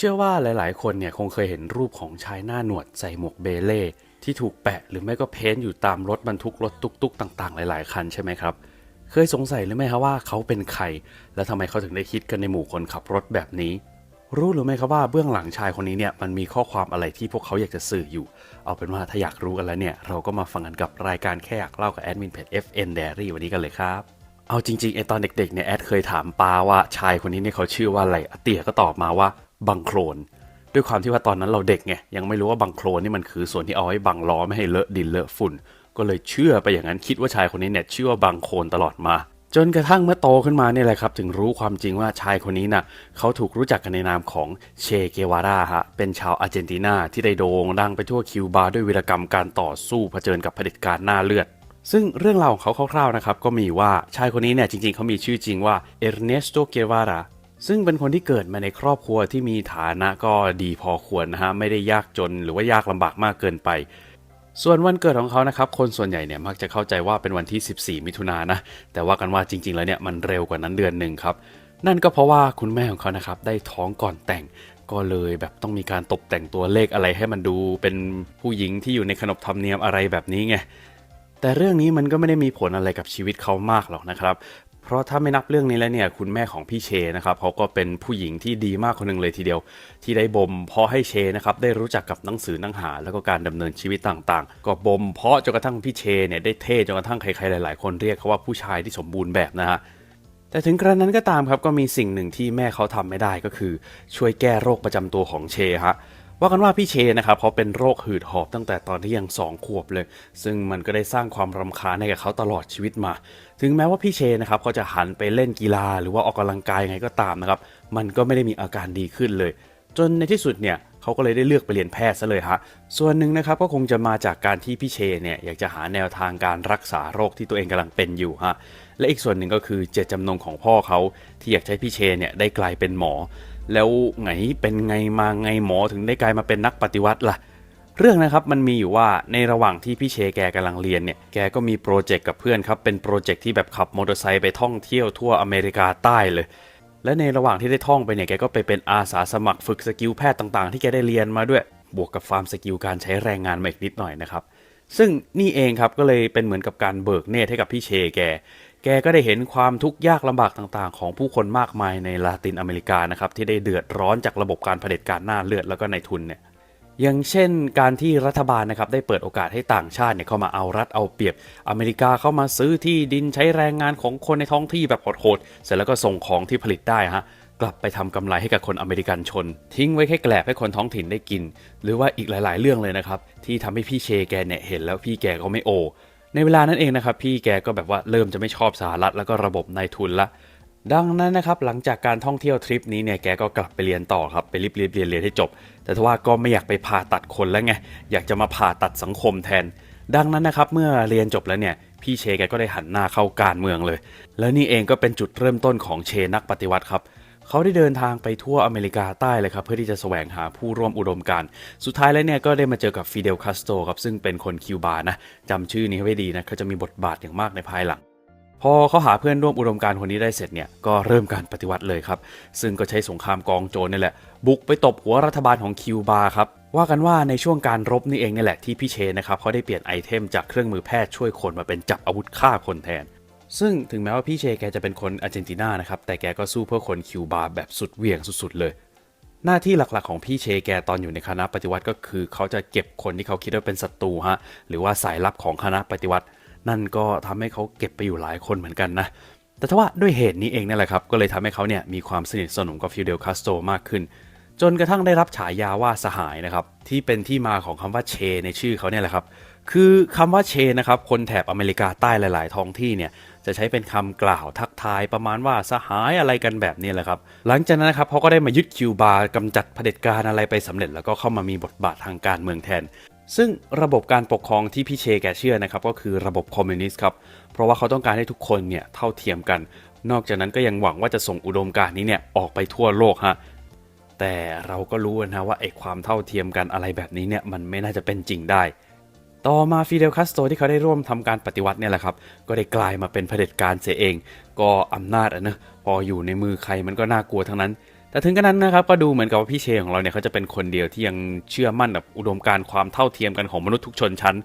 ชื่อว่าหลายๆ คนเนี่ยคงเคยเห็นรูปของชายหน้าหนวดใส่หมวกเบเล่ที่ถูกแปะหรือไม่ก็เพ้นท์อยู่ตามรถบรรทุกรถตุกๆ ต่างๆ หลาย ๆ คันใช่ไหมครับ เคยสงสัยหรือไม่ครับว่าเขาเป็นใคร และทำไมเขาถึงได้คิดกันในหมู่คนขับรถแบบนี้ รู้หรือไม่ครับว่าเบื้องหลังชายคนนี้เนี่ยมันมีข้อความอะไรที่พวกเขาอยากจะสื่ออยู่ เอาเป็นว่าถ้าอยากรู้กันแล้วเนี่ยเราก็มาฟังกันกับรายการแค่อยากเล่ากับแอดมินเพจ FN Diary วันนี้กันเลยครับเอาจริงๆไอตอนเด็กๆเนี่ยแอดเคยถามปาว่าชายคนนี้เนี่ยเขาชื่อว่าอะไรเตี่ยก็ตอบมาว่า บังโครน ด้วยความที่ว่าตอนนั้นเราเด็กไงยังไม่รู้ว่าบังโครนนี่มันคือส่วนที่เอาไว้บังล้อไม่ให้เลอะดินเลอะฝุ่น ก็เลยเชื่อไปอย่างนั้นคิดว่าชายคนนี้เนี่ยชื่อว่าบังโครนตลอดมา จนกระทั่งเมื่อโตขึ้นมาเนี่ยแหละครับ ถึงรู้ความจริงว่าชายคนนี้น่ะเขาถูกรู้จักกันในนามของเชเกวาราฮะเป็นชาวอาร์เจนตินาที่ได้โด่งดังไปทั่วคิวบาด้วยวีรกรรมการต่อสู้เผชิญกับเผด็จการหน้าเลือดซึ่งเรื่องราวของเขาคร่าวๆนะครับ ก็มีว่าชายคนนี้เนี่ยจริงๆ เขามีชื่อจริงว่าเอร์เนสโตเกวารา ซึ่งเป็นคนที่เกิดมาในครอบครัวที่มีฐานะก็ดีพอควรนะฮะไม่ได้ยากจนหรือว่ายากลำบากมากเกินไป ส่วนวันเกิดของเขานะครับ คนส่วนใหญ่เนี่ยมักจะเข้าใจว่าเป็นวันที่ 14 มิถุนายนนะแต่ว่ากันว่าจริง ๆ แล้วเนี่ยมันเร็วกว่านั้นเดือนหนึ่งครับ นั่นก็เพราะว่าคุณแม่ของเขานะครับได้ท้องก่อนแต่งก็เลยแบบต้องมีการตกแต่งตัวเลขอะไรให้มันดู เป็นผู้หญิงที่อยู่ในขนบธรรมเนียมอะไรแบบนี้ไงแต่เรื่องนี้มันก็ไม่ได้มีผลอะไรกับชีวิตเขามากหรอกนะครับ เพราะถ้าไม่นับเรื่องนี้แล้วเนี่ยคุณแม่ของพี่เชนะครับเขาก็เป็นผู้หญิงที่ดีมากคนหนึ่งเลยทีเดียว ที่ได้บ่มเพาะให้เชนะครับได้รู้จักกับหนังสือหนังหา แล้วก็การดำเนินชีวิตต่างๆ ก็บ่มเพาะจนกระทั่งพี่เชเนี่ยได้เท่จนกระทั่งใครๆหลาย ๆ คนเรียกเขาว่าผู้ชายที่สมบูรณ์แบบนะฮะแต่ถึงกระนั้นก็ตามครับก็มีสิ่งหนึ่งที่แม่เขาทำไม่ได้ก็คือ ช่วยแก้โรคประจำตัวของเชฮะ ว่ากันว่าพี่เชนะครับเขาเป็นโรคหืดหอบตั้งแต่ตอนที่ยังสองขวบเลย ซึ่งมันก็ได้สร้างความรำคาญให้กับเขาตลอดชีวิตมา ถึงแม้ว่าพี่เชนะครับเขาจะหันไปเล่นกีฬาหรือว่าออกกำลังกายยังไงก็ตามนะครับ มันก็ไม่ได้มีอาการดีขึ้นเลย จนในที่สุดเนี่ยเขาก็เลยได้เลือกไปเรียนแพทย์ซะเลยฮะ ส่วนหนึ่งนะครับก็คงจะมาจากการที่พี่เชเนี่ยอยากจะหาแนวทางการรักษาโรคที่ตัวเองกำลังเป็นอยู่ฮะ และอีกส่วนหนึ่งก็คือเจตจำนงของพ่อเขาที่อยากใช้พี่เชเนี่ยได้กลายเป็นหมอ แล้วไงเป็นไงมาไงหมอถึงได้กลายมาเป็นนักปฏิวัติล่ะ เรื่องนะครับมันมีอยู่ว่าในระหว่างที่พี่เชแกกำลังเรียนเนี่ย แกก็มีโปรเจกต์กับเพื่อนครับ เป็นโปรเจกต์ที่แบบขับมอเตอร์ไซค์ไปท่องเที่ยวทั่วอเมริกาใต้เลย และในระหว่างที่ได้ท่องไปเนี่ยแกก็ไปเป็นอาสาสมัครฝึกสกิลแพทย์ต่างๆ ที่แกได้เรียนมาด้วย บวกกับฟาร์มสกิลการใช้แรงงานมาอีกนิดหน่อยนะครับซึ่งนี่เองครับก็เลยเป็นเหมือนกับการเบิกเนตรให้กับพี่เชแก แกก็ได้เห็นความทุกข์ยากลำบากต่างๆ ของผู้คนมากมายในลาตินอเมริกานะครับที่ได้เดือดร้อนจากระบบการเผด็จการหน้าเลือดแล้วก็ในทุนเนี่ยอย่างเช่นการที่รัฐบาลนะครับได้เปิดโอกาสให้ต่างชาติเนี่ยเข้ามาเอารัดเอาเปรียบ อเมริกาเข้ามาซื้อที่ดินใช้แรงงานของคนในท้องที่แบบโหดๆเสร็จแล้วก็ส่งของที่ผลิตได้ฮะกลับไปทำกำไรให้กับคนอเมริกันชน ทิ้งไว้แค่แกลบให้คนท้องถิ่นได้กิน หรือว่าอีกหลาย ๆ เรื่องเลยนะครับที่ทำให้พี่เชแกเนี่ยเห็นแล้วพี่แกก็ไม่โอ ในเวลานั้นเองนะครับพี่แกก็แบบว่าเริ่มจะไม่ชอบสหรัฐแล้วก็ระบบนายทุนละ ดังนั้นนะครับหลังจากการท่องเที่ยวทริปนี้เนี่ยแกก็กลับไปเรียนต่อครับไปรีบเรียนเรียนเรียนให้จบ แต่ทว่าก็ไม่อยากไปผ่าตัดคนแล้วไงอยากจะมาผ่าตัดสังคมแทน ดังนั้นนะครับเมื่อเรียนจบแล้วเนี่ยพี่เชแกก็ได้หันหน้าเข้าการเมืองเลย และนี่เองก็เป็นจุดเริ่มต้นของเชนักปฏิวัติครับ เขาได้เดินทางไปทั่วอเมริกาใต้เลยครับ เพื่อที่จะแสวงหาผู้ร่วมอุดมการสุดท้ายแล้วเนี่ยก็ได้มาเจอกับฟิเดลคาสโตรครับซึ่งเป็นคนคิวบานะจำชื่อนี้ไว้ดีนะเขาจะมีบทบาทอย่างมากในภายหลังพอเขาหาเพื่อนร่วมอุดมการคนนี้ได้เสร็จเนี่ยก็เริ่มการปฏิวัติเลยครับ ซึ่งก็ใช้สงครามกองโจรนี่แหละ บุกไปตบหัวรัฐบาลของคิวบาครับ ว่ากันว่าในช่วงการรบนี่เองนี่แหละที่พี่เชนนะครับเขาได้เปลี่ยนไอเทมจากเครื่องมือแพทย์ช่วยคนมาเป็นจับอาวุธฆ่าคนแทน ซึ่งถึงแม้ว่าพี่เชแกจะเป็นคนอาร์เจนตินานะครับแต่แกก็สู้เพื่อคนคิวบาแบบสุดเหวี่ยงสุดๆเลย หน้าที่หลักๆของพี่เชแกตอนอยู่ในคณะปฏิวัติก็คือ เขาจะเก็บคนที่เขาคิดว่าเป็นศัตรูฮะหรือว่าสายลับของคณะปฏิวัติ นั่นก็ทำให้เขาเก็บไปอยู่หลายคนเหมือนกันนะแต่ถ้าว่าด้วยเหตุนี้เองนั่แหละครับก็เลยทำให้เขาเนี่ยมีความสนิทสนมกับฟิเดลคาสโตรมากขึ้น จนกระทั่งได้รับฉายาว่าสหายนะครับที่เป็นที่มาของคำว่าเช ในชื่อเขาเนี่ยแหละครับคือคำว่าเชนะครับคนแถบอเมริกาใต้หลาย ๆ ท้องที่เนี่ย จะใช้เป็นคำกล่าวทักทายประมาณว่าสหายอะไรกันแบบนี้แหละครับ หลังจากนั้นนะครับเขาก็ได้มายึดคิวบากำจัดเผด็จการอะไรไปสำเร็จ แล้วก็เข้ามามีบทบาททางการเมืองแทน ซึ่งระบบการปกครองที่พี่เชแกเชื่อนะครับก็คือระบบคอมมิวนิสต์ครับเพราะว่าเขาต้องการให้ทุกคนเนี่ยเท่าเทียมกัน นอกจากนั้นก็ยังหวังว่าจะส่งอุดมการณ์นี้เนี่ยออกไปทั่วโลกฮะแต่เราก็รู้นะว่าไอ้ความเท่าเทียมกันอะไรแบบนี้เนี่ยมันไม่น่าจะเป็นจริงได้ ต่อมาฟิเดลคาสโตที่เขาได้ร่วมทำการปฏิวัติเนี่ยแหละครับ ก็ได้กลายมาเป็นเผด็จการเสียเอง ก็อำนาจอะเนะพออยู่ในมือใครมันก็น่ากลัวทั้งนั้น แต่ถึงกระนั้นนะครับก็ดูเหมือนกับว่าพี่เชของเราเนี่ยเขาจะเป็นคนเดียวที่ยังเชื่อมั่นกับอุดมการความเท่าเทียมกันของมนุษย์ทุกชนชั้น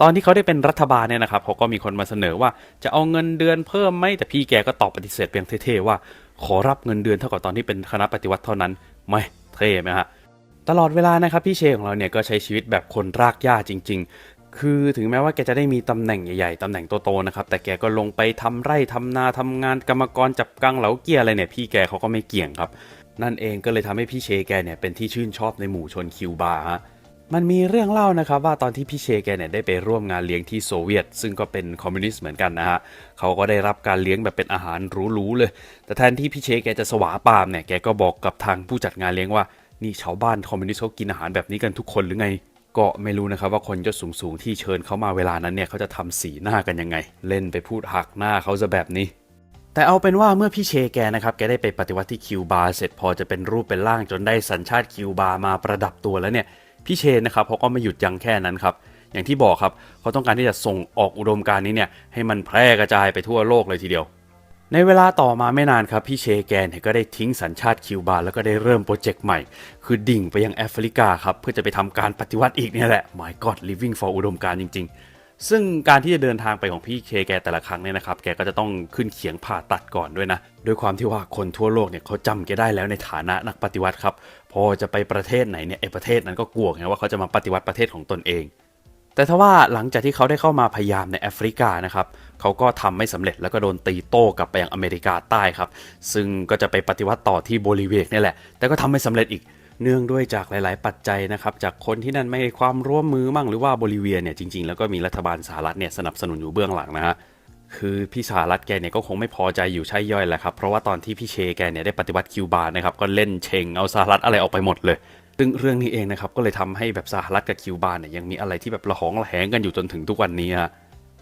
ตอนที่เขาได้เป็นรัฐบาลเนี่ยนะครับเขาก็มีคนมาเสนอว่าจะเอาเงินเดือนเพิ่มไหมแต่พี่แกก็ตอบปฏิเสธเพียงเท่ๆว่า ขอรับเงินเดือนเท่ากับตอนที่เป็นคณะปฏิวัติเท่านั้นไม่เท่ไหมฮะตลอดเวลานะครับพี่เชของเราเนี่ยก็ใช้ชีวิตแบบคนรากหญ้าจริง ๆ คือถึงแม้ว่าแกจะได้มีตำแหน่งใหญ่ๆตำแหน่งโตๆนะครับ แต่แกก็ลงไปทำไร่ทำนาทำงานกรรมกรจับกังเหลาเกียร์อะไรเนี่ยพี่แกเขาก็ไม่เกี่ยงครับ นั่นเองก็เลยทำให้พี่เชแกเนี่ยเป็นที่ชื่นชอบในหมู่ชนคิวบาฮะมันมีเรื่องเล่านะครับว่าตอนที่พี่เชแกเนี่ยได้ไปร่วมงานเลี้ยงที่โซเวียต ซึ่งก็เป็นคอมมิวนิสต์เหมือนกันนะฮะเขาก็ได้รับการเลี้ยงแบบเป็นอาหารหรูๆเลย แต่แทนที่พี่เชแกจะสวาปามเนี่ยแกก็บอกกับทางผู้จัดงานเลี้ยงว่านี่ชาวบ้านคอมมิวนิสต์เขากินอาหารแบบนี้กันทุกคนหรือไง ก็ไม่รู้นะครับว่าคนยศสูงๆที่เชิญเขามาเวลานั้นเนี่ยเขาจะทำสีหน้ากันยังไง เล่นไปพูดหักหน้าเขาซะแบบนี้ แต่เอาเป็นว่าเมื่อพี่เชแกนะครับแกได้ไปปฏิวัติที่คิวบาเสร็จพอจะเป็นรูปเป็นร่างจนได้สัญชาติคิวบามาประดับตัวแล้วเนี่ยพี่เชนะครับเขาก็ไม่หยุดยั้งแค่นั้นครับอย่างที่บอกครับเขาต้องการที่จะส่งออกอุดมการณ์นี้เนี่ยให้มันแพร่กระจายไปทั่วโลกเลยทีเดียว ในเวลาต่อมาไม่นานครับ พี่เชแกนเนี่ยก็ได้ทิ้งสัญชาติคิวบา แล้วก็ได้เริ่มโปรเจกต์ใหม่ คือดิ่งไปยังแอฟริกาครับ เพื่อจะไปทำการปฏิวัติอีกเนี่ยแหละ My God living for อุดมการณ์จริง ๆ ซึ่งการที่จะเดินทางไปของพี่เคแกแต่ละครั้งเนี่ยนะครับ แกก็จะต้องขึ้นเขียงผ่าตัดก่อนด้วยนะ ด้วยความที่ว่าคนทั่วโลกเนี่ยเขาจำแกได้แล้วในฐานะนักปฏิวัติครับ พอจะไปประเทศไหนเนี่ยไอประเทศนั้นก็กลัวไงว่าเขาจะมาปฏิวัติประเทศของตนเอง แต่ถ้าว่าหลังจากที่เขาได้เข้ามาพยายามในแอฟริกานะครับเขาก็ทำไม่สำเร็จแล้วก็โดนตีโต้กลับไปยังอเมริกาใต้ครับ ซึ่งก็จะไปปฏิวัติต่อที่โบลิเวียนี่แหละ แต่ก็ทำไม่สำเร็จอีกเนื่องด้วยจากหลาย ๆ ปัจจัยนะครับ จากคนที่นั่นไม่ให้ความร่วมมือมั่งหรือว่าโบลิเวียเนี่ยจริง ๆ แล้วก็มีรัฐบาลสหรัฐเนี่ยสนับสนุนอยู่เบื้องหลังนะฮะคือพี่สหรัฐแกเนี่ยก็คงไม่พอใจอยู่ใช่ย่อยแหละครับ เพราะว่าตอนที่พี่เชแกเนี่ยได้ปฏิวัติคิวบานะครับก็เล่นเชงเอาสหรัฐอะไรออกไปหมดเลย ซึ่งเรื่องนี้เองนะครับก็เลยทำให้แบบสหรัฐกับคิวบาเนี่ยยังมีอะไรที่แบบระหองระแหงกันอยู่จนถึงทุกวันนี้ฮะ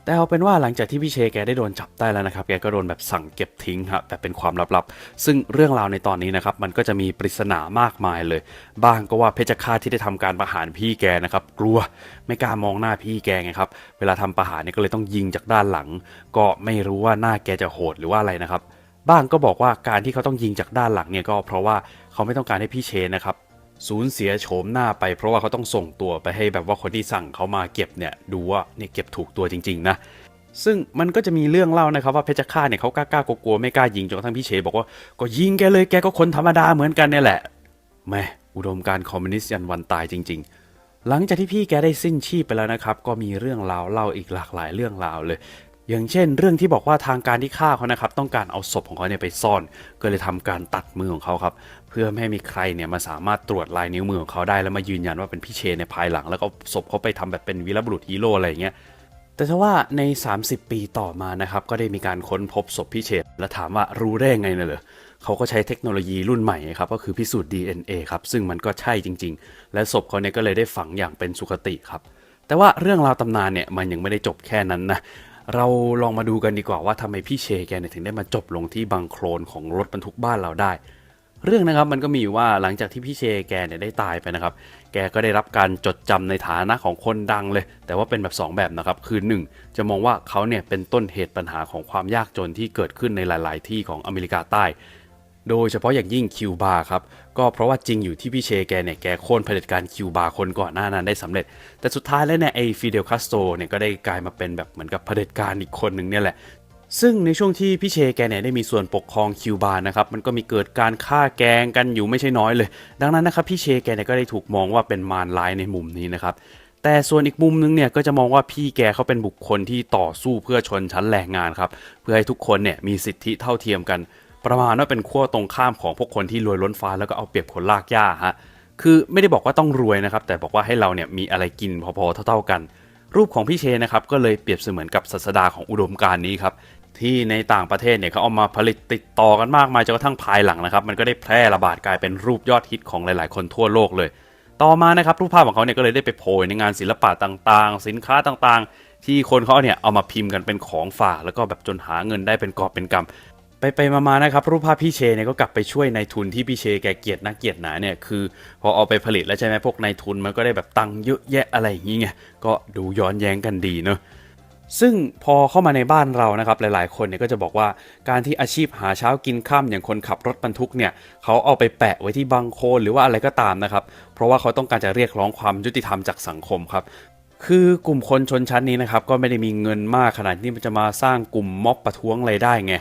แต่เอาเป็นว่าหลังจากที่พี่เชแกได้โดนจับได้แล้วนะครับ แกก็โดนแบบสั่งเก็บทิ้งฮะแบบเป็นความลับๆ ซึ่งเรื่องราวในตอนนี้นะครับมันก็จะมีปริศนามากมายเลย บ้างก็ว่าเพชฌฆาตที่ได้ทำการประหารพี่แกนะครับกลัวไม่กล้ามองหน้าพี่แกไงครับเวลาทำประหารเนี่ยก็เลยต้องยิงจากด้านหลัง ก็ไม่รู้ว่าหน้าแกจะโหดหรือว่าอะไรนะครับ บ้างก็บอกว่าการที่เขาต้องยิงจากด้านหลังเนี่ยก็เพราะว่าเขาไม่ต้องการให้พี่เชนะครับ สูญเสียโฉมหน้าไปเพราะว่าเขาต้องส่งตัวไปให้แบบว่าคนที่สั่งเขามาเก็บเนี่ยดูว่าเนี่ยเก็บถูกตัวจริง ๆ นะ ซึ่งมันก็จะมีเรื่องเล่านะครับว่าเพชฌฆาตเนี่ยเขากล้ากลัวไม่กล้ายิงจนกระทั่งพี่เชบอกว่าก็ยิงแกเลยแกก็คนธรรมดาเหมือนกันเนี่ยแหละแม่อุดมการคอมมิวนิสต์ยันวันตายจริง ๆหลังจากที่พี่แกได้สิ้นชีพไปแล้วนะครับ ก็มีเรื่องราวเล่าอีกหลากหลายเรื่องราวเลย อย่างเช่น เรื่องที่บอกว่าทางการที่ฆ่าเขานะครับต้องการเอาศพของเขาเนี่ยไปซ่อน ก็เลยทำการตัดมือของเขาครับเพื่อไม่ให้มีใครเนี่ยมาสามารถตรวจลายนิ้วมือของเขาได้แล้วมายืนยันว่าเป็นพี่เชนในภายหลัง แล้วก็ศพเขาไปทำแบบเป็นวีรบุรุษฮีโร่อะไรอย่างเงี้ยแต่ถ้าว่าใน 30 ปีต่อมานะครับก็ได้มีการค้นพบศพพี่เชนและถามว่ารู้ได้ไงน่ะเหรอเขาก็ใช้เทคโนโลยีรุ่นใหม่ครับก็คือพิสูจน์ DNA ครับซึ่งมันก็ใช่จริง ๆ และศพเขาเนี่ยก็เลยได้ฝังอย่างเป็นสุคติครับแต่ว่าเรื่องราวตำนานเนี่ยมันยังไม่ได้จบแค่นั้นนะ เราลองมาดูกันดีกว่าว่าทำไมพี่เชแกเนี่ยถึงได้มาจบลงที่บังโคลนของรถบรรทุกบ้านเราได้ เรื่องนะครับมันก็มีว่าหลังจากที่พี่เชแกเนี่ยได้ตายไปนะครับ แกก็ได้รับการจดจำในฐานะของคนดังเลย แต่ว่าเป็นแบบ 2 แบบนะครับ คือ 1 จะมองว่าเขาเนี่ยเป็นต้นเหตุปัญหาของความยากจนที่เกิดขึ้นในหลาย ๆ ที่ของอเมริกาใต้ โดยเฉพาะอย่างยิ่งคิวบาครับ ก็เพราะว่าจริงอยู่ที่พี่เชแกเนี่ยแกโค่นเผด็จการคิวบาคนก่อนหน้านั้นได้สำเร็จ แต่สุดท้ายแล้วเนี่ยไอฟิเดลคาสโตเนี่ยก็ได้กลายมาเป็นแบบเหมือนกับเผด็จการอีกคนหนึ่งเนี่ยแหละซึ่งในช่วงที่พี่เชแกเนี่ยได้มีส่วนปกครองคิวบานะครับมันก็มีเกิดการฆ่าแกงกันอยู่ไม่ใช่น้อยเลย ดังนั้นนะครับพี่เชแกเนี่ยก็ได้ถูกมองว่าเป็นมารร้ายในมุมนี้นะครับแต่ส่วนอีกมุมนึงเนี่ยก็จะมองว่าพี่แกเขาเป็นบุคคลที่ต่อสู้เพื่อชนชั้นแรงงานครับเพื่อให้ทุกคนเนี่ยมีสิทธิเท่าเทียมกัน ประมาณว่าเป็นขั้วตรงข้ามของพวกคนที่รวยล้นฟ้าแล้วก็เอาเปรียบคนลากหญ้าฮะคือไม่ได้บอกว่าต้องรวยนะครับ แต่บอกว่าให้เราเนี่ยมีอะไรกินพอๆเท่าๆกัน รูปของพี่เชนะครับก็เลยเปรียบเสมือนกับศาสดาของอุดมการณ์นี้ครับที่ในต่างประเทศเนี่ยเขาเอามาผลิตติดต่อกันมากมายจนกระทั่งภายหลังนะครับ มันก็ได้แพร่ระบาดกลายเป็นรูปยอดฮิตของหลาย ๆ คนทั่วโลกเลย ต่อมานะครับรูปภาพของเขาเนี่ยก็เลยได้ไปโผล่ในงานศิลปะต่างๆ สินค้าต่างๆ ที่คนเขาเนี่ยเอามาพิมพ์กันเป็นของฝากแล้วก็แบบจนหาเงินได้เป็นกอบเป็นกำ ไปไปมาๆนะครับรูปภาพพี่เชเนี่ยก็กลับไปช่วยนายทุนที่พี่เชแกเกลียดนักเกลียดหนาเนี่ยคือ พอเอาไปผลิตแล้วใช่ไหมพวกนายทุนมันก็ได้แบบตังเยอะแยะอะไรอย่างงี้ไงก็ดูย้อนแย้งกันดีเนอะซึ่งพอเข้ามาในบ้านเรานะครับหลายๆ คนเนี่ยก็จะบอกว่าการที่อาชีพหาเช้ากินข้ามอย่างคนขับรถบรรทุกเนี่ยเขาเอาไปแปะไว้ที่บังโคนหรือว่าอะไรก็ตามนะครับเพราะว่าเขาต้องการจะเรียกร้องความยุติธรรมจากสังคมครับคือกลุ่มคนชนชั้นนี้นะครับก็ไม่ได้มีเงินมากขนาดที่มันจะมาสร้างกลุ่มม็อบประท้วงอะไรได้ไง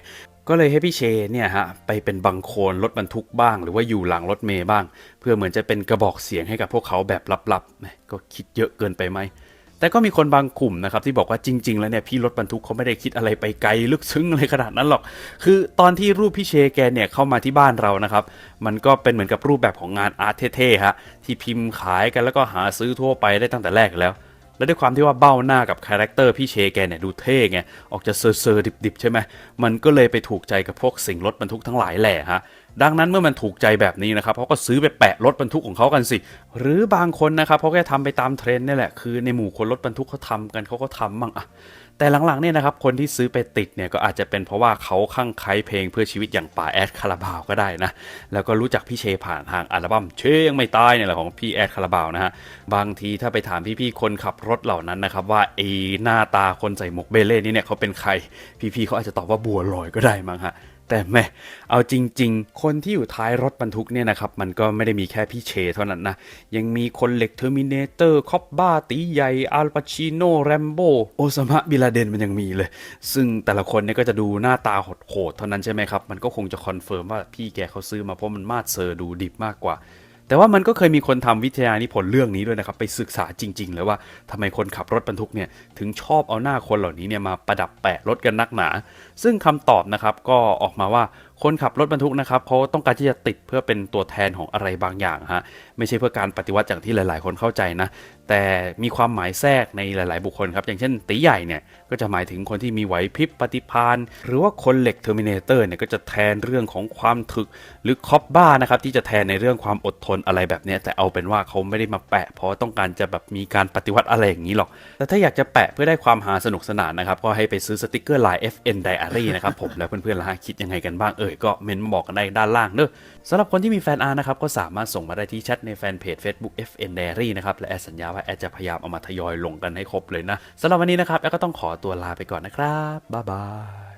ก็เลยให้พี่เชเนี่ยฮะไปเป็นบังโคลนรถบรรทุกบ้าง หรือว่าอยู่หลังรถเมย์บ้าง เพื่อเหมือนจะเป็นกระบอกเสียงให้กับพวกเขาแบบลับๆก็คิดเยอะเกินไปไหมแต่ก็มีคนบางกลุ่มนะครับที่บอกว่าจริง ๆ แล้วเนี่ยพี่รถบรรทุกเขาไม่ได้คิดอะไรไปไกลลึกซึ้งอะไรขนาดนั้นหรอก คือตอนที่รูปพี่เชแกเนี่ยเข้ามาที่บ้านเรานะครับ มันก็เป็นเหมือนกับรูปแบบของงานอาร์ตเท่ๆฮะที่พิมพ์ขายกันแล้วก็หาซื้อทั่วไปได้ตั้งแต่แรกแล้ว และด้วยความที่ว่าเบ้าหน้ากับคาแรคเตอร์พี่เชแกเนี่ยดูเท่ไง ออกจะเซอร์เซอร์ดิบๆใช่ไหม มันก็เลยไปถูกใจกับพวกสิ่งรถบรรทุกทั้งหลายแหละฮะ ดังนั้นเมื่อมันถูกใจแบบนี้นะครับเขาก็ซื้อไปแปะรถบรรทุกของเขากันสิ หรือบางคนนะครับเขาแค่ทำไปตามเทรนด์นี่แหละ คือในหมู่คนรถบรรทุกเขาทำกันเขาก็ทำบ้างอะ แต่หลังๆเนี่ยนะครับคนที่ซื้อไปติดเนี่ยก็อาจจะเป็นเพราะว่าเขาข้างไคล้เพลงเพื่อชีวิตอย่างป่าแอดคาราบาวก็ได้นะ แล้วก็รู้จักพี่เชผ่านทางอัลบั้มเชยังไม่ตายเนี่ยแหละของพี่แอดคาราบาวนะฮะบางทีถ้าไปถามพี่ๆคนขับรถเหล่านั้นนะครับว่าไอหน้าตาคนใส่หมวกเบเล่นี่เนี่ยเขาเป็นใคร พี่ๆเขาอาจจะตอบว่าบัวลอยก็ได้มั้งฮะ แต่แม่เอาจริง ๆ คนที่อยู่ท้ายรถบรรทุกเนี่ยนะครับ มันก็ไม่ได้มีแค่พี่เชเท่านั้นนะ ยังมีคนเหล็กเทอร์มินเตอร์คอบบ้าตีใหญ่อัลปาชิโนแรมโบโอซามะบิลาเดนมันยังมีเลย ซึ่งแต่ละคนเนี่ยก็จะดูหน้าตาโหดๆเท่านั้นใช่ไหมครับ มันก็คงจะคอนเฟิร์มว่าพี่แกเขาซื้อมาเพราะมันมาดเซอร์ดูดิบมากกว่า แต่ว่ามันก็เคยมีคนทำวิทยานิพนธ์เรื่องนี้ด้วยนะครับ ไปศึกษาจริง ๆ เลยว่าทำไมคนขับรถบรรทุกเนี่ยถึงชอบเอาหน้าคนเหล่านี้เนี่ยมาประดับแปะรถกันนักหนา ซึ่งคำตอบนะครับก็ออกมาว่าคนขับรถบรรทุกนะครับเขาต้องการที่จะติดเพื่อเป็นตัวแทนของอะไรบางอย่างฮะไม่ใช่เพื่อการปฏิวัติอย่างที่หลาย ๆ คนเข้าใจนะ แต่มีความหมายแทรกในหลาย ๆ บุคคลครับ อย่างเช่นตีใหญ่เนี่ยก็จะหมายถึงคนที่มีไหวพริบปฏิภาณหรือว่าคนเหล็กเทอร์มินเตอร์เนี่ยก็จะแทนเรื่องของความถึก หรือคอปบ้านะครับที่จะแทนในเรื่องความอดทนอะไรแบบนี้แต่เอาเป็นว่าเขาไม่ได้มาแปะ เพราะต้องการจะแบบมีการปฏิวัติอะไรอย่างนี้หรอก แต่ถ้าอยากจะแปะเพื่อได้ความหาสนุกสนานนะครับก็ให้ไปซื้อสติกเกอร์ลาย FN Diary นะครับผมแล้วเพื่อนๆล่ะคิดยังไงกันบ้างอ่ยก็เมนมาบอกกันได้ด้านล่างเนอะสำหรับคนที่มีแฟนอาร์นะครับก็สามารถส่งมาได้ที่แชทในแฟนเพจ Facebook FN Diary นะครับและแอดสัญญาว่าแอดจะพยายามเอามาทยอยลงกันให้ครบเลยนะสำหรับวันนี้นะครับแอดก็ต้องขอตัวลาไปก่อนนะครับบ๊ายบาย